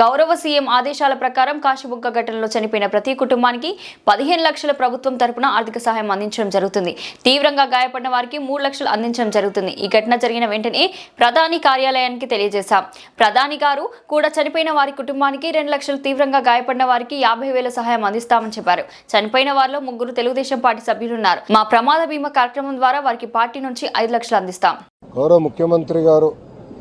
గౌరవ సీఎం ఆదేశాల ప్రకారం కాశీబుగ్గ ఘటనలో చనిపోయిన ప్రతి కుటుంబానికి పదిహేను లక్షల ప్రభుత్వం తరపున ఆర్థిక సహాయం అందించడం జరుగుతుంది. తీవ్రంగా గాయపడిన వారికి మూడు లక్షలు అందించడం జరుగుతుంది. ఈ ఘటన జరిగిన వెంటనే ప్రధాని కార్యాలయానికి తెలియజేశాం. ప్రధాని గారు కూడా చనిపోయిన వారి కుటుంబానికి రెండు లక్షలు తీవ్రంగా గాయపడిన వారికి యాభై వేల సహాయం అందిస్తామని చెప్పారు. చనిపోయిన వారిలో ముగ్గురు తెలుగుదేశం పార్టీ సభ్యులున్నారు మా ప్రమాద బీమా కార్యక్రమం ద్వారా వారికి పార్టీ నుంచి ఐదు లక్షలు అందిస్తాం. గౌరవ ముఖ్యమంత్రి గారు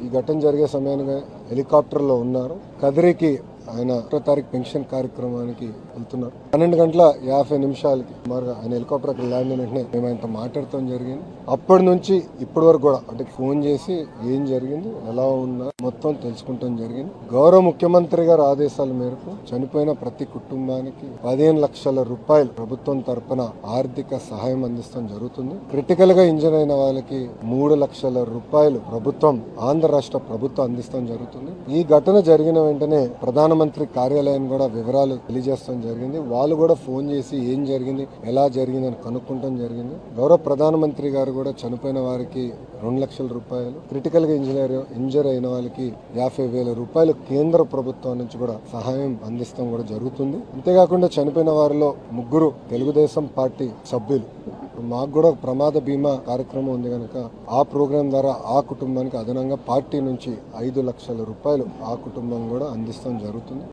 ఈ ఘటన జరిగే సమయానికి హెలికాప్టర్లో ఉన్నారు. కదిరికి ఆయన ఒకటో తారీఖు పెన్షన్ కార్యక్రమానికి వెళ్తున్నారు. పన్నెండు గంటల యాభై నిమిషాలకి సుమారుగా ఆయన హెలికాప్టర్ అక్కడ ల్యాండ్ అయిన వెంటనే మేము ఆయనతో మాట్లాడటం జరిగింది. అప్పటి నుంచి ఇప్పటి వరకు కూడా అంటే ఫోన్ చేసి ఏం జరిగింది ఎలా ఉన్నా మొత్తం తెలుసుకుంటాం జరిగింది. గౌరవ ముఖ్యమంత్రి గారి ఆదేశాల మేరకు చనిపోయిన ప్రతి కుటుంబానికి పదిహేను లక్షల రూపాయలు ప్రభుత్వం తరపున ఆర్థిక సహాయం అందిస్తాం జరుగుతుంది. క్రిటికల్గా ఇంజన్ అయిన వాళ్ళకి మూడు లక్షల రూపాయలు ప్రభుత్వం ఆంధ్ర రాష్ట్ర ప్రభుత్వం అందిస్తాం జరుగుతుంది. ఈ ఘటన జరిగిన వెంటనే ప్రధాన ప్రధానమంత్రి కార్యాలయం కూడా వివరాలు తెలియజేస్తాం జరిగింది. వాళ్ళు కూడా ఫోన్ చేసి ఏం జరిగింది ఎలా జరిగింది అని కనుక్కుంటాం జరిగింది. గౌరవ ప్రధానమంత్రి గారు కూడా చనిపోయిన వారికి రెండు లక్షల రూపాయలు క్రిటికల్గా ఇంజనీర్ ఇంజర్ అయిన వాళ్ళకి యాభై వేల రూపాయలు కేంద్ర ప్రభుత్వం నుంచి కూడా సహాయం అందిస్తాం కూడా జరుగుతుంది. అంతేకాకుండా చనిపోయిన వారిలో ముగ్గురు తెలుగుదేశం పార్టీ సభ్యులు మాకు కూడా ఒక ప్రమాద బీమా కార్యక్రమం ఉంది కనుక ఆ ప్రోగ్రాం ద్వారా ఆ కుటుంబానికి అదనంగా పార్టీ నుంచి ఐదు లక్షల రూపాయలు ఆ కుటుంబం కూడా అందిస్తాం జరుగుతుంది.